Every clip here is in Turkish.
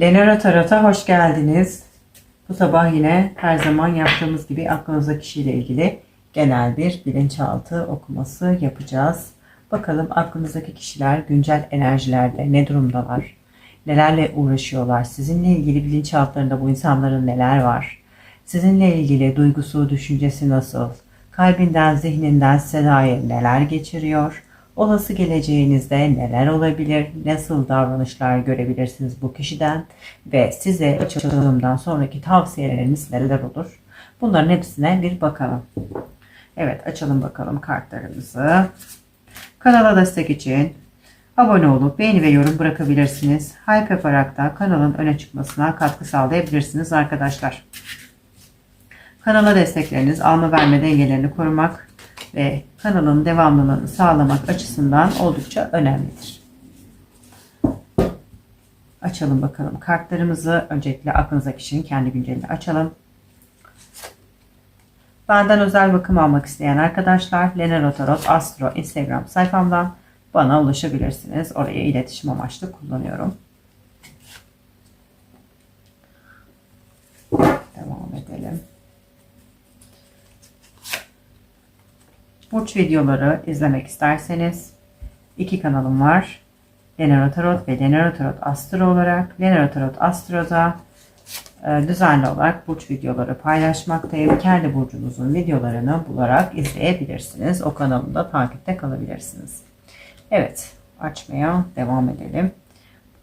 Lenora Tarot'a hoş geldiniz. Bu sabah yine her zaman yaptığımız gibi aklınızdaki kişiyle ilgili genel bir bilinçaltı okuması yapacağız. Bakalım aklınızdaki kişiler güncel enerjilerde ne durumdalar? Nelerle uğraşıyorlar? Sizinle ilgili bilinçaltlarında bu insanların neler var? Sizinle ilgili duygusu, düşüncesi nasıl? Kalbinden, zihninden size dair neler geçiriyor? Olası geleceğinizde neler olabilir? Nasıl davranışlar görebilirsiniz bu kişiden? Ve size açılımdan sonraki tavsiyeleriniz neler olur? Bunların hepsine bir bakalım. Evet açalım bakalım kartlarımızı. Kanala destek için abone olup beğeni ve yorum bırakabilirsiniz. Hype yaparak da kanalın öne çıkmasına katkı sağlayabilirsiniz arkadaşlar. Kanala destekleriniz alma verme dengelerini korumak ve kanalın devamlılığını sağlamak açısından oldukça önemlidir. Açalım bakalım kartlarımızı. Öncelikle aklınızdaki kişinin kendi güncelini açalım. Benden özel bakım almak isteyen arkadaşlar Lenero Tarot Astro Instagram sayfamdan bana ulaşabilirsiniz. Oraya iletişim amaçlı kullanıyorum. Devam edelim. Burç videoları izlemek isterseniz iki kanalım var. Lenero Tarot ve Lenero Tarot Astro olarak. Lenero Tarot Astro'da e, düzenli olarak burç videoları paylaşmaktayım. Kendi burcunuzun videolarını bularak izleyebilirsiniz. O kanalımda takipte kalabilirsiniz. Evet açmaya devam edelim.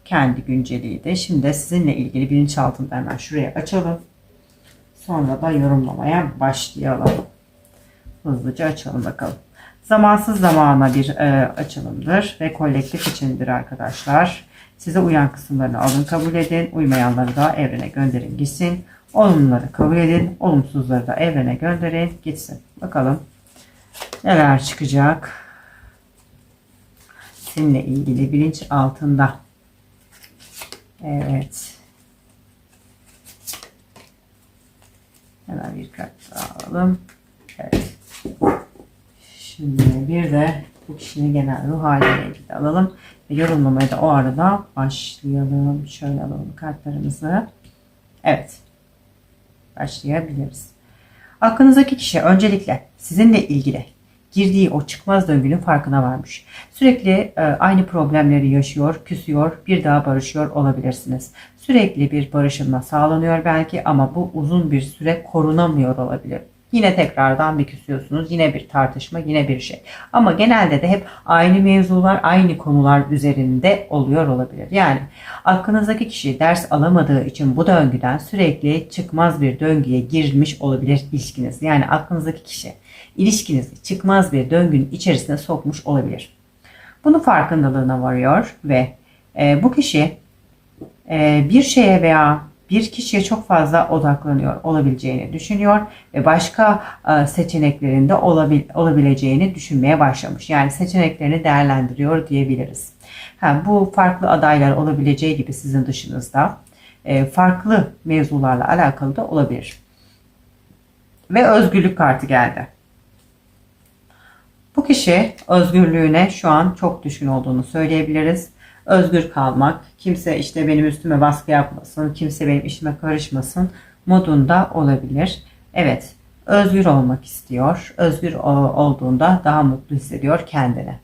Kendi günceliydi. Şimdi de sizinle ilgili bilinçaltında hemen şuraya açalım. Sonra da yorumlamaya başlayalım. Hızlıca açalım bakalım. Zamansız zamana bir e, açılımdır ve kolektif içindir arkadaşlar. Size uyan kısımlarını alın kabul edin. Uymayanları da evrene gönderin gitsin. Olumluları kabul edin. Olumsuzları da evrene gönderin gitsin. Bakalım neler çıkacak. Sizinle ilgili bilinç altında. Evet. Hemen bir kart daha alalım. Evet. Şimdi bir de bu kişinin genel ruh haliyle ilgili alalım. Ve yorumlamaya da o arada başlayalım. Şöyle alalım kartlarımızı. Evet. Başlayabiliriz. Aklınızdaki kişi öncelikle sizinle ilgili girdiği o çıkmaz döngünün farkına varmış. Sürekli e, aynı problemleri yaşıyor, küsüyor, bir daha barışıyor olabilirsiniz. Sürekli bir barışılma sağlanıyor belki ama bu uzun bir süre korunamıyor olabilir. Yine tekrardan bir küsüyorsunuz. Yine bir tartışma, yine bir şey. Ama genelde de hep aynı mevzular, aynı konular üzerinde oluyor olabilir. Yani aklınızdaki kişi ders alamadığı için bu döngüden sürekli çıkmaz bir döngüye girmiş olabilir ilişkiniz. Yani aklınızdaki kişi ilişkinizi çıkmaz bir döngünün içerisine sokmuş olabilir. Bunun farkındalığına varıyor ve e, bu kişi e, bir şeye veya bir kişiye çok fazla odaklanıyor olabileceğini düşünüyor ve başka e, seçeneklerinde olabil, olabileceğini düşünmeye başlamış. Yani seçeneklerini değerlendiriyor diyebiliriz. Ha, bu farklı adaylar olabileceği gibi sizin dışınızda e, farklı mevzularla alakalı da olabilir. Ve özgürlük kartı geldi. Bu kişi özgürlüğüne şu an çok düşkün olduğunu söyleyebiliriz özgür kalmak, kimse işte benim üstüme baskı yapmasın, kimse benim işime karışmasın modunda olabilir. Evet, özgür olmak istiyor. Özgür olduğunda daha mutlu hissediyor kendini.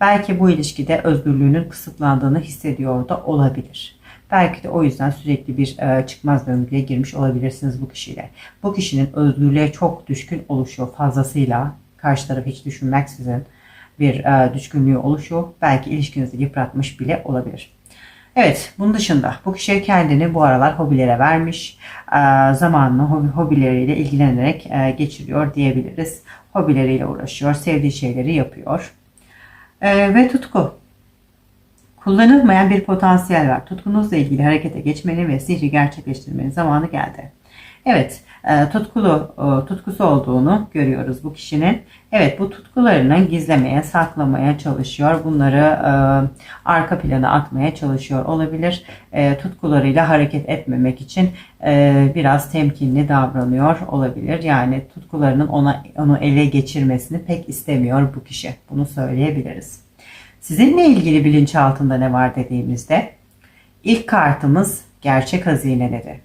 Belki bu ilişkide özgürlüğünün kısıtlandığını hissediyor da olabilir. Belki de o yüzden sürekli bir e, çıkmaz döngüye girmiş olabilirsiniz bu kişiyle. Bu kişinin özgürlüğe çok düşkün oluşuyor fazlasıyla. Karşı tarafı hiç düşünmeksizin bir e, düşkünlüğü oluşuyor. Belki ilişkinizi yıpratmış bile olabilir. Evet, bunun dışında bu kişi kendini bu aralar hobilere vermiş, e, zamanını hobi, hobileriyle ilgilenerek e, geçiriyor diyebiliriz. Hobileriyle uğraşıyor, sevdiği şeyleri yapıyor. E, ve tutku. Kullanılmayan bir potansiyel var. Tutkunuzla ilgili harekete geçmenin ve sihri gerçekleştirmenin zamanı geldi. Evet, e, tutkulu e, tutkusu olduğunu görüyoruz bu kişinin. Evet, bu tutkularını gizlemeye, saklamaya çalışıyor. Bunları e, arka plana atmaya çalışıyor olabilir. Tutkularıyla hareket etmemek için biraz temkinli davranıyor olabilir. Yani tutkularının ona onu ele geçirmesini pek istemiyor bu kişi. Bunu söyleyebiliriz. Sizinle ilgili bilinçaltında ne var dediğimizde İlk kartımız gerçek hazineleri.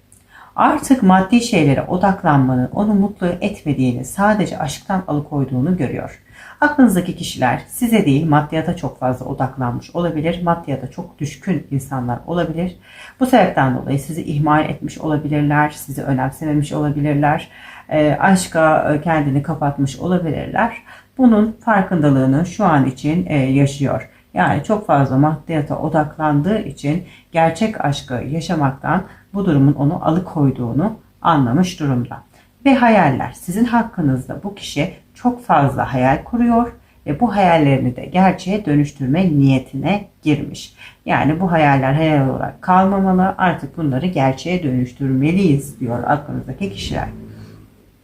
Artık maddi şeylere odaklanmanın onu mutlu etmediğini, sadece aşktan alıkoyduğunu görüyor. Aklınızdaki kişiler size değil maddiyata çok fazla odaklanmış olabilir. Maddiyata çok düşkün insanlar olabilir. Bu sebepten dolayı sizi ihmal etmiş olabilirler, sizi önemsememiş olabilirler, e, aşka e, kendini kapatmış olabilirler. Bunun farkındalığını şu an için e, yaşıyor. Yani çok fazla maddiyata odaklandığı için gerçek aşkı yaşamaktan bu durumun onu alıkoyduğunu anlamış durumda. Ve hayaller. Sizin hakkınızda bu kişi çok fazla hayal kuruyor ve bu hayallerini de gerçeğe dönüştürme niyetine girmiş. Yani bu hayaller hayal olarak kalmamalı. Artık bunları gerçeğe dönüştürmeliyiz diyor aklınızdaki kişiler.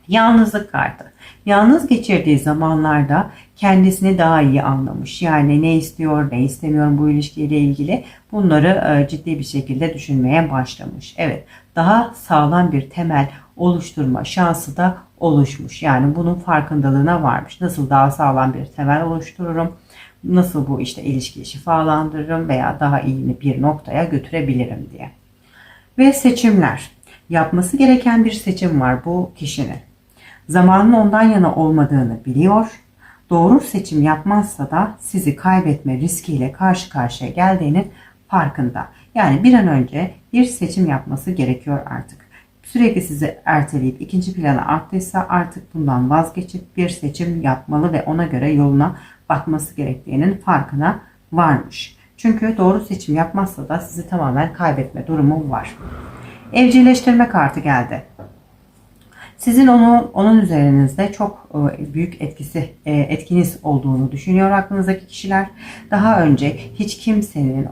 Yalnızlık kartı. Yalnız geçirdiği zamanlarda kendisini daha iyi anlamış. Yani ne istiyor, ne istemiyor bu ilişkiyle ilgili bunları e, ciddi bir şekilde düşünmeye başlamış. Evet, daha sağlam bir temel oluşturma şansı da oluşmuş. Yani bunun farkındalığına varmış. Nasıl daha sağlam bir temel oluştururum? Nasıl bu işte ilişkiyi şifalandırırım veya daha iyi bir noktaya götürebilirim diye. Ve seçimler. Yapması gereken bir seçim var bu kişinin. Zamanın ondan yana olmadığını biliyor. Doğru seçim yapmazsa da sizi kaybetme riskiyle karşı karşıya geldiğinin farkında. Yani bir an önce bir seçim yapması gerekiyor artık. Sürekli sizi erteleyip ikinci plana attıysa artık bundan vazgeçip bir seçim yapmalı ve ona göre yoluna bakması gerektiğinin farkına varmış. Çünkü doğru seçim yapmazsa da sizi tamamen kaybetme durumu var. Evcilleştirme kartı geldi. Sizin onu onun üzerinizde çok e, büyük etkisi e, etkiniz olduğunu düşünüyor aklınızdaki kişiler. Daha önce hiç kimsenin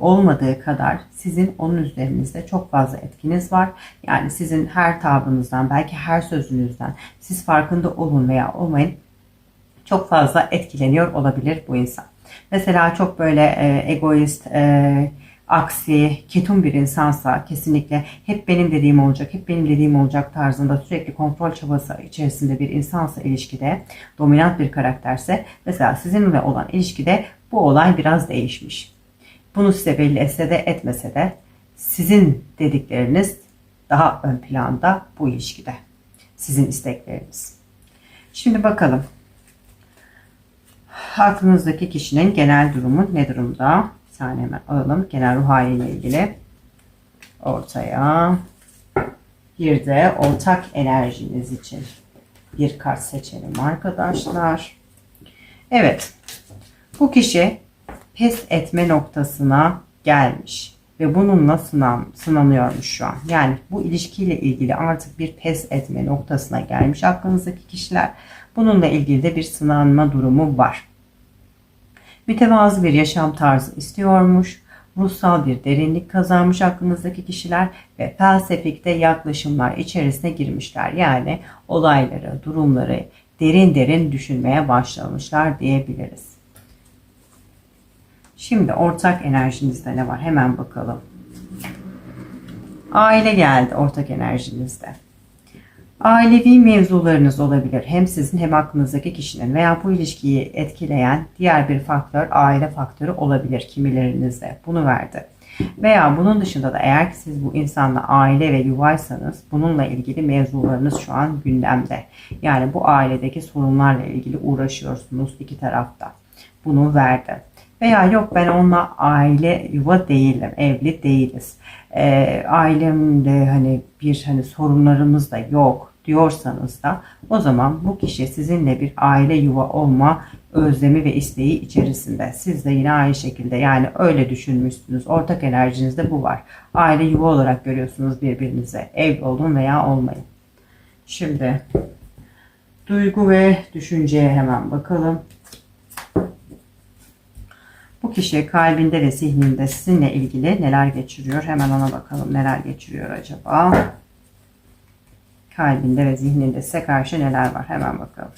olmadığı kadar sizin onun üzerinizde çok fazla etkiniz var. Yani sizin her tavrınızdan, belki her sözünüzden siz farkında olun veya olmayın çok fazla etkileniyor olabilir bu insan. Mesela çok böyle e, egoist, e, aksi, ketum bir insansa kesinlikle hep benim dediğim olacak, hep benim dediğim olacak tarzında sürekli kontrol çabası içerisinde bir insansa ilişkide, dominant bir karakterse mesela sizinle olan ilişkide bu olay biraz değişmiş. Bunu size belli etse de etmese de sizin dedikleriniz daha ön planda bu ilişkide. Sizin istekleriniz. Şimdi bakalım. Aklınızdaki kişinin genel durumu ne durumda? Tane hemen alalım. Genel ruh haliyle ilgili. Ortaya. Bir de ortak enerjiniz için bir kart seçelim arkadaşlar. Evet. Bu kişi pes etme noktasına gelmiş ve bununla sınan, sınanıyormuş şu an. Yani bu ilişkiyle ilgili artık bir pes etme noktasına gelmiş aklınızdaki kişiler. Bununla ilgili de bir sınanma durumu var. Mütevazı bir yaşam tarzı istiyormuş. Ruhsal bir derinlik kazanmış aklınızdaki kişiler ve felsefikte yaklaşımlar içerisine girmişler. Yani olayları, durumları derin derin düşünmeye başlamışlar diyebiliriz. Şimdi ortak enerjinizde ne var? Hemen bakalım. Aile geldi ortak enerjinizde. Ailevi mevzularınız olabilir. Hem sizin hem aklınızdaki kişinin veya bu ilişkiyi etkileyen diğer bir faktör aile faktörü olabilir kimilerinizde. Bunu verdi. Veya bunun dışında da eğer ki siz bu insanla aile ve yuvaysanız bununla ilgili mevzularınız şu an gündemde. Yani bu ailedeki sorunlarla ilgili uğraşıyorsunuz iki tarafta. Bunu verdi. Veya yok ben onunla aile yuva değilim, evli değiliz. E, ailemde hani bir hani sorunlarımız da yok diyorsanız da o zaman bu kişi sizinle bir aile yuva olma özlemi ve isteği içerisinde. Siz de yine aynı şekilde yani öyle düşünmüşsünüz. Ortak enerjinizde bu var. Aile yuva olarak görüyorsunuz birbirinize. Ev olun veya olmayın. Şimdi duygu ve düşünceye hemen bakalım. Bu kişi kalbinde ve zihninde sizinle ilgili neler geçiriyor? Hemen ona bakalım neler geçiriyor acaba kalbinde ve zihninde size karşı neler var? Hemen bakalım.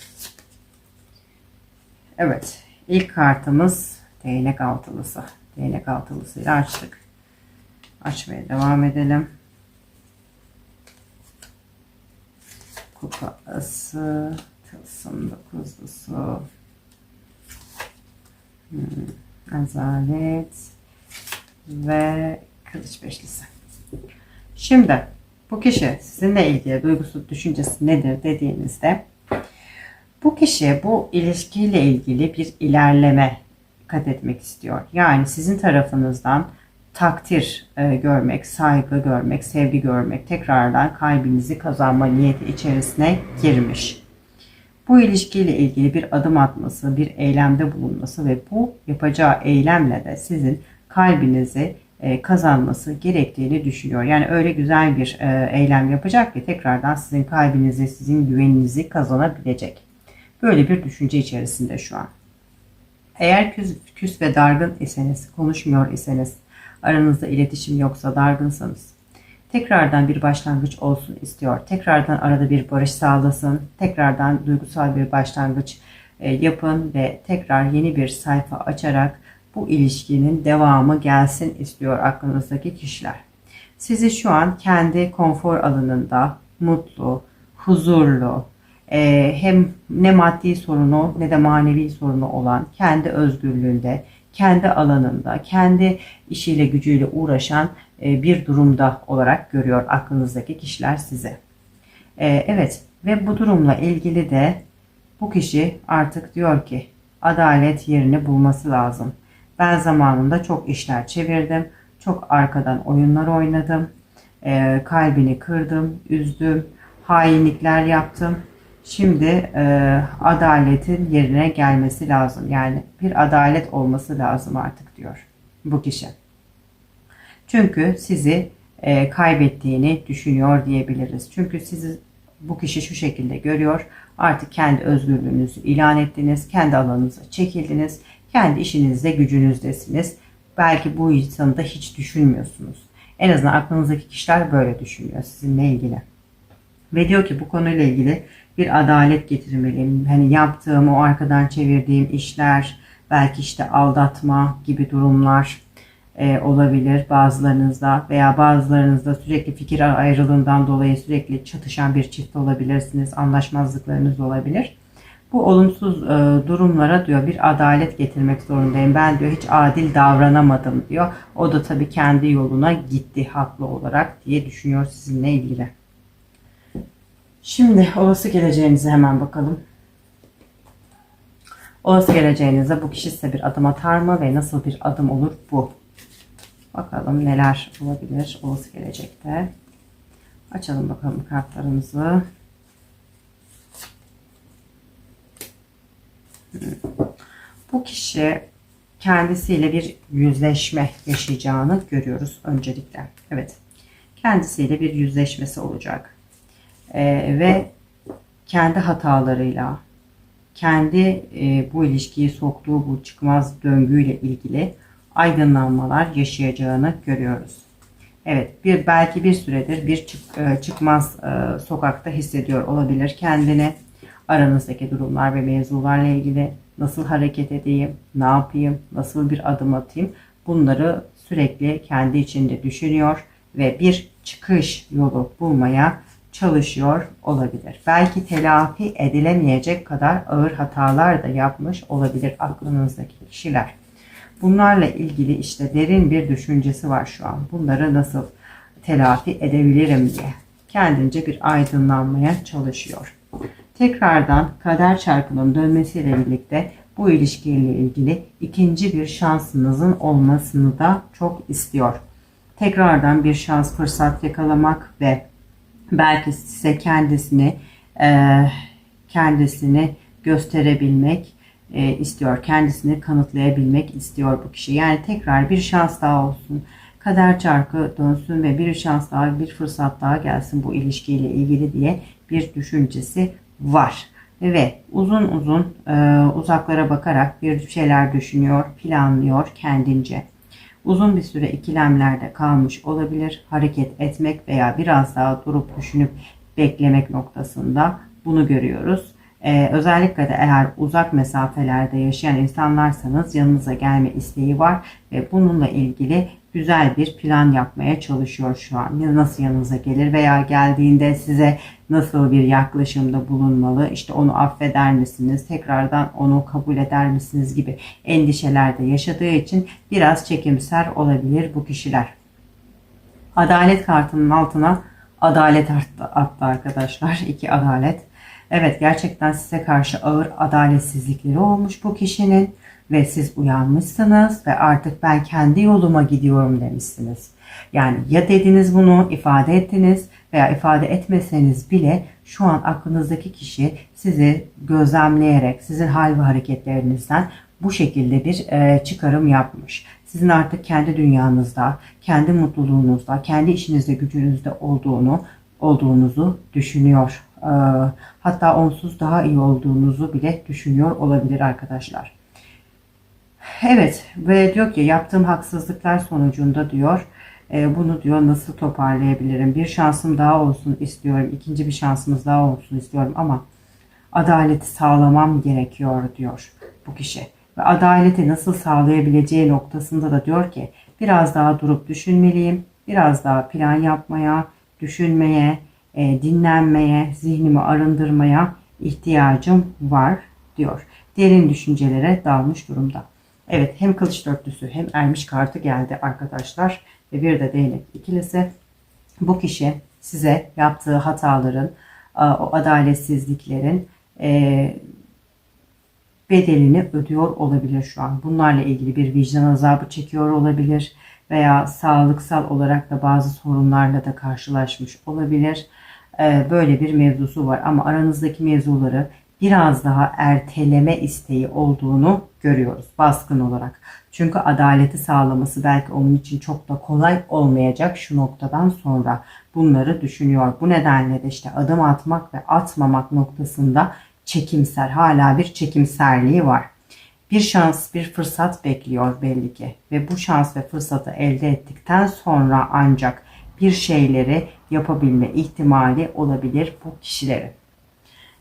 Evet. ilk kartımız değnek altılısı. Değnek altılısıyla açtık. Açmaya devam edelim. Kupası, tılsım dokuzlusu, hmm, azalet ve Kılıç beşlisi. Şimdi bu kişi sizinle ilgili duygusu, düşüncesi nedir dediğinizde bu kişi bu ilişkiyle ilgili bir ilerleme kat etmek istiyor. Yani sizin tarafınızdan takdir e, görmek, saygı görmek, sevgi görmek, tekrardan kalbinizi kazanma niyeti içerisine girmiş. Bu ilişkiyle ilgili bir adım atması, bir eylemde bulunması ve bu yapacağı eylemle de sizin kalbinizi kazanması gerektiğini düşünüyor. Yani öyle güzel bir e, eylem yapacak ki tekrardan sizin kalbinizi, sizin güveninizi kazanabilecek. Böyle bir düşünce içerisinde şu an. Eğer küs, küs ve dargın iseniz, konuşmuyor iseniz, aranızda iletişim yoksa, dargınsanız, tekrardan bir başlangıç olsun istiyor. Tekrardan arada bir barış sağlasın, tekrardan duygusal bir başlangıç e, yapın ve tekrar yeni bir sayfa açarak bu ilişkinin devamı gelsin istiyor aklınızdaki kişiler. Sizi şu an kendi konfor alanında mutlu, huzurlu, e, hem ne maddi sorunu ne de manevi sorunu olan kendi özgürlüğünde, kendi alanında, kendi işiyle gücüyle uğraşan e, bir durumda olarak görüyor aklınızdaki kişiler sizi. E, evet ve bu durumla ilgili de bu kişi artık diyor ki adalet yerini bulması lazım. Ben zamanında çok işler çevirdim. Çok arkadan oyunlar oynadım. E, kalbini kırdım, üzdüm, hainlikler yaptım. Şimdi e, adaletin yerine gelmesi lazım. Yani bir adalet olması lazım artık diyor bu kişi. Çünkü sizi e, kaybettiğini düşünüyor diyebiliriz. Çünkü sizi bu kişi şu şekilde görüyor. Artık kendi özgürlüğünüzü ilan ettiniz. Kendi alanınıza çekildiniz. Kendi işinizde gücünüzdesiniz. Belki bu insanı da hiç düşünmüyorsunuz. En azından aklınızdaki kişiler böyle düşünüyor sizinle ilgili. Ve diyor ki bu konuyla ilgili bir adalet getirmeliyim. Hani yaptığım o arkadan çevirdiğim işler, belki işte aldatma gibi durumlar e, olabilir bazılarınızda veya bazılarınızda sürekli fikir ayrılığından dolayı sürekli çatışan bir çift olabilirsiniz. Anlaşmazlıklarınız olabilir. Bu olumsuz e, durumlara diyor bir adalet getirmek zorundayım. Ben diyor hiç adil davranamadım diyor. O da tabii kendi yoluna gitti haklı olarak diye düşünüyor sizinle ilgili. Şimdi olası geleceğinize hemen bakalım. Olası geleceğinize bu kişi size bir adım atar mı ve nasıl bir adım olur bu? Bakalım neler olabilir olası gelecekte. Açalım bakalım kartlarımızı. Bu kişi kendisiyle bir yüzleşme yaşayacağını görüyoruz öncelikle. Evet. Kendisiyle bir yüzleşmesi olacak. Ee, ve kendi hatalarıyla, kendi e, bu ilişkiyi soktuğu bu çıkmaz döngüyle ilgili aydınlanmalar yaşayacağını görüyoruz. Evet, bir belki bir süredir bir çık, e, çıkmaz e, sokakta hissediyor olabilir kendini. Aranızdaki durumlar ve mevzularla ilgili nasıl hareket edeyim, ne yapayım, nasıl bir adım atayım bunları sürekli kendi içinde düşünüyor ve bir çıkış yolu bulmaya çalışıyor olabilir. Belki telafi edilemeyecek kadar ağır hatalar da yapmış olabilir aklınızdaki kişiler. Bunlarla ilgili işte derin bir düşüncesi var şu an. Bunları nasıl telafi edebilirim diye kendince bir aydınlanmaya çalışıyor. Tekrardan kader çarkının dönmesiyle birlikte bu ilişkiyle ilgili ikinci bir şansınızın olmasını da çok istiyor. Tekrardan bir şans fırsat yakalamak ve belki size kendisini e, kendisini gösterebilmek e, istiyor. Kendisini kanıtlayabilmek istiyor bu kişi. Yani tekrar bir şans daha olsun. Kader çarkı dönsün ve bir şans daha, bir fırsat daha gelsin bu ilişkiyle ilgili diye bir düşüncesi var. Ve uzun uzun e, uzaklara bakarak bir şeyler düşünüyor, planlıyor kendince. Uzun bir süre ikilemlerde kalmış olabilir. Hareket etmek veya biraz daha durup düşünüp beklemek noktasında bunu görüyoruz. Ee, özellikle de eğer uzak mesafelerde yaşayan insanlarsanız yanınıza gelme isteği var ve bununla ilgili güzel bir plan yapmaya çalışıyor şu an. Nasıl yanınıza gelir veya geldiğinde size nasıl bir yaklaşımda bulunmalı, işte onu affeder misiniz, tekrardan onu kabul eder misiniz gibi endişelerde yaşadığı için biraz çekimser olabilir bu kişiler. Adalet kartının altına adalet attı, arkadaşlar. İki adalet. Evet gerçekten size karşı ağır adaletsizlikleri olmuş bu kişinin ve siz uyanmışsınız ve artık ben kendi yoluma gidiyorum demişsiniz. Yani ya dediniz bunu ifade ettiniz veya ifade etmeseniz bile şu an aklınızdaki kişi sizi gözlemleyerek sizin hal ve hareketlerinizden bu şekilde bir e, çıkarım yapmış. Sizin artık kendi dünyanızda, kendi mutluluğunuzda, kendi işinizde, gücünüzde olduğunu olduğunuzu düşünüyor. E, hatta onsuz daha iyi olduğunuzu bile düşünüyor olabilir arkadaşlar. Evet ve diyor ki yaptığım haksızlıklar sonucunda diyor e, bunu diyor nasıl toparlayabilirim? Bir şansım daha olsun istiyorum. ikinci bir şansımız daha olsun istiyorum ama adaleti sağlamam gerekiyor diyor bu kişi. Ve adaleti nasıl sağlayabileceği noktasında da diyor ki biraz daha durup düşünmeliyim. Biraz daha plan yapmaya, düşünmeye, e, dinlenmeye, zihnimi arındırmaya ihtiyacım var diyor. Derin düşüncelere dalmış durumda. Evet hem kılıç dörtlüsü hem ermiş kartı geldi arkadaşlar. Ve bir de değnek ikilisi. Bu kişi size yaptığı hataların, o adaletsizliklerin e, bedelini ödüyor olabilir şu an. Bunlarla ilgili bir vicdan azabı çekiyor olabilir veya sağlıksal olarak da bazı sorunlarla da karşılaşmış olabilir. E, böyle bir mevzusu var ama aranızdaki mevzuları biraz daha erteleme isteği olduğunu görüyoruz baskın olarak. Çünkü adaleti sağlaması belki onun için çok da kolay olmayacak şu noktadan sonra bunları düşünüyor. Bu nedenle de işte adım atmak ve atmamak noktasında çekimser hala bir çekimserliği var. Bir şans, bir fırsat bekliyor belli ki ve bu şans ve fırsatı elde ettikten sonra ancak bir şeyleri yapabilme ihtimali olabilir bu kişilerin.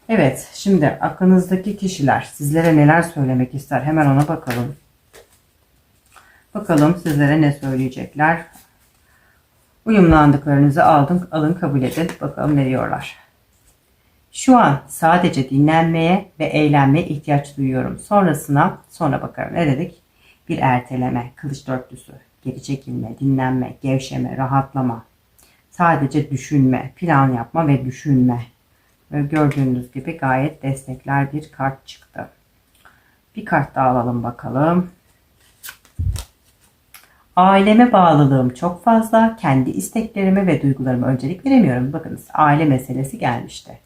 Evet, şimdi aklınızdaki kişiler sizlere neler söylemek ister? Hemen ona bakalım. Bakalım sizlere ne söyleyecekler. Uyumlandıklarınızı alın, alın kabul edin. Bakalım ne diyorlar. Şu an sadece dinlenmeye ve eğlenmeye ihtiyaç duyuyorum. Sonrasına sonra bakarım. Ne dedik? Bir erteleme, kılıç dörtlüsü, geri çekilme, dinlenme, gevşeme, rahatlama. Sadece düşünme, plan yapma ve düşünme. Gördüğünüz gibi gayet destekler bir kart çıktı. Bir kart daha alalım bakalım. Aileme bağlılığım çok fazla. Kendi isteklerime ve duygularıma öncelik veremiyorum. Bakınız aile meselesi gelmişti.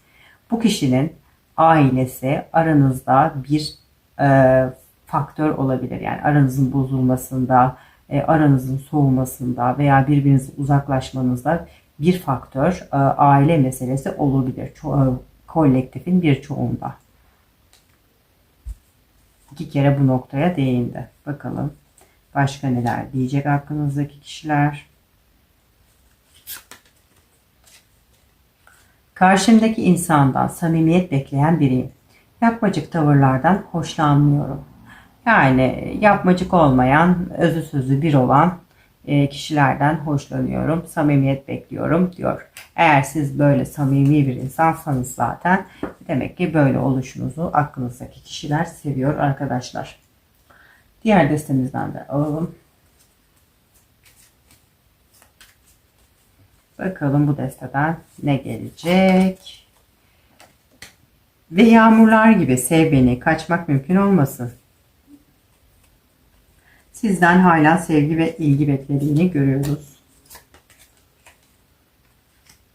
Bu kişinin ailesi aranızda bir e, faktör olabilir. Yani aranızın bozulmasında, e, aranızın soğumasında veya birbirinizin uzaklaşmanızda bir faktör e, aile meselesi olabilir. Ço- e, kolektifin bir çoğunda. İki kere bu noktaya değindi. Bakalım başka neler diyecek aklınızdaki kişiler. Karşımdaki insandan samimiyet bekleyen biriyim. Yapmacık tavırlardan hoşlanmıyorum. Yani yapmacık olmayan, özü sözü bir olan e, kişilerden hoşlanıyorum, samimiyet bekliyorum diyor. Eğer siz böyle samimi bir insansanız zaten demek ki böyle oluşunuzu aklınızdaki kişiler seviyor arkadaşlar. Diğer destemizden de alalım. Bakalım bu desteden ne gelecek. Ve yağmurlar gibi sev beni, kaçmak mümkün olmasın. Sizden hala sevgi ve ilgi beklediğini görüyoruz.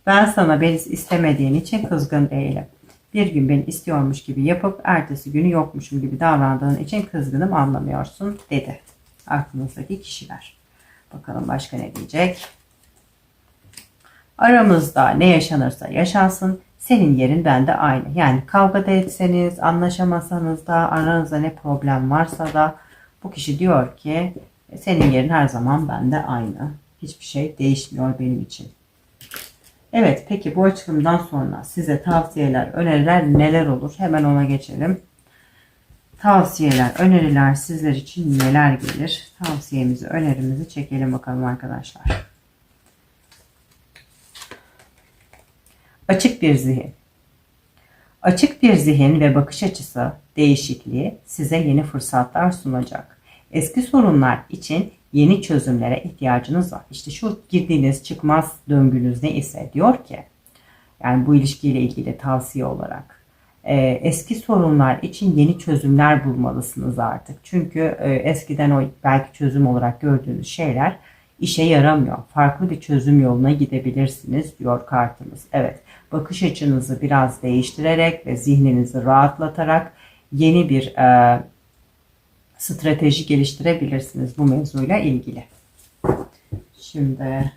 Ben sana beni istemediğin için kızgın değilim. Bir gün beni istiyormuş gibi yapıp ertesi günü yokmuşum gibi davrandığın için kızgınım anlamıyorsun dedi. Aklınızdaki kişiler. Bakalım başka ne diyecek. Aramızda ne yaşanırsa yaşansın senin yerin bende aynı. Yani kavga da etseniz, anlaşamasanız da, aranızda ne problem varsa da bu kişi diyor ki senin yerin her zaman bende aynı. Hiçbir şey değişmiyor benim için. Evet peki bu açılımdan sonra size tavsiyeler, öneriler neler olur? Hemen ona geçelim. Tavsiyeler, öneriler sizler için neler gelir? Tavsiyemizi, önerimizi çekelim bakalım arkadaşlar. Açık bir zihin. Açık bir zihin ve bakış açısı değişikliği size yeni fırsatlar sunacak. Eski sorunlar için yeni çözümlere ihtiyacınız var. İşte şu girdiğiniz çıkmaz döngünüz ne ise diyor ki yani bu ilişkiyle ilgili tavsiye olarak e, eski sorunlar için yeni çözümler bulmalısınız artık. Çünkü e, eskiden o belki çözüm olarak gördüğünüz şeyler işe yaramıyor. Farklı bir çözüm yoluna gidebilirsiniz diyor kartımız. Evet, bakış açınızı biraz değiştirerek ve zihninizi rahatlatarak yeni bir e, strateji geliştirebilirsiniz bu mevzuyla ilgili. Şimdi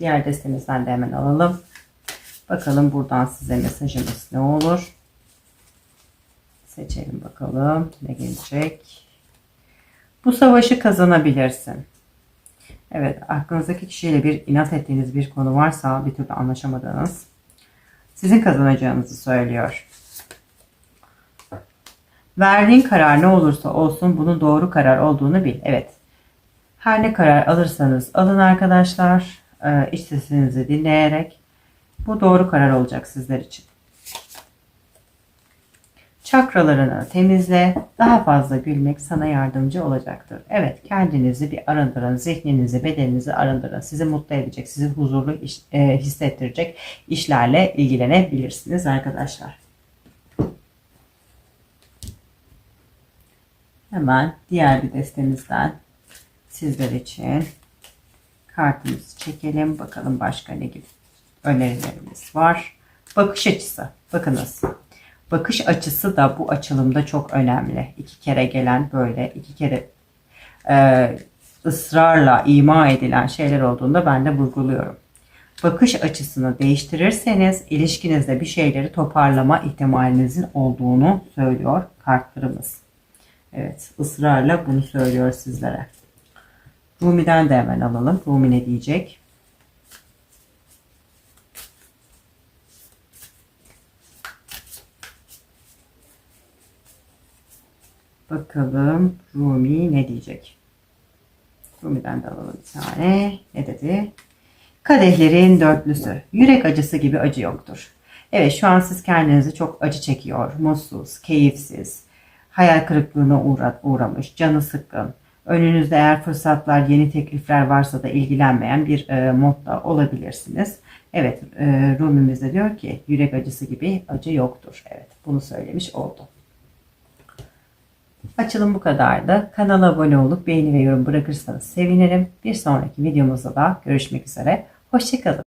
diğer destemizden de hemen alalım. Bakalım buradan size mesajımız ne olur. Seçelim bakalım ne gelecek. Bu savaşı kazanabilirsin. Evet aklınızdaki kişiyle bir inat ettiğiniz bir konu varsa bir türlü anlaşamadığınız sizin kazanacağınızı söylüyor. Verdiğin karar ne olursa olsun bunun doğru karar olduğunu bil. Evet. Her ne karar alırsanız alın arkadaşlar. Ee, iç sesinizi dinleyerek. Bu doğru karar olacak sizler için. Çakralarını temizle. Daha fazla gülmek sana yardımcı olacaktır. Evet kendinizi bir arındırın. Zihninizi, bedeninizi arındırın. Sizi mutlu edecek, sizi huzurlu iş- e, hissettirecek işlerle ilgilenebilirsiniz arkadaşlar. Hemen diğer bir destemizden sizler için kartımızı çekelim. Bakalım başka ne gibi önerilerimiz var. Bakış açısı. Bakınız. Bakış açısı da bu açılımda çok önemli. İki kere gelen böyle iki kere e, ısrarla ima edilen şeyler olduğunda ben de vurguluyorum. Bakış açısını değiştirirseniz ilişkinizde bir şeyleri toparlama ihtimalinizin olduğunu söylüyor kartlarımız. Evet, ısrarla bunu söylüyor sizlere. Rumi'den de hemen alalım. Rumi ne diyecek? Bakalım Rumi ne diyecek? Rumi'den de alalım bir tane. Ne dedi? Kadehlerin dörtlüsü. Yürek acısı gibi acı yoktur. Evet şu an siz kendinizi çok acı çekiyor, mutsuz, keyifsiz, hayal kırıklığına uğra uğramış, canı sıkkın. Önünüzde eğer fırsatlar, yeni teklifler varsa da ilgilenmeyen bir e, modda olabilirsiniz. Evet, e, Rumimiz de diyor ki yürek acısı gibi acı yoktur. Evet, bunu söylemiş oldu. Açılım bu kadardı. Kanala abone olup beğeni ve yorum bırakırsanız sevinirim. Bir sonraki videomuzda da görüşmek üzere. Hoşçakalın.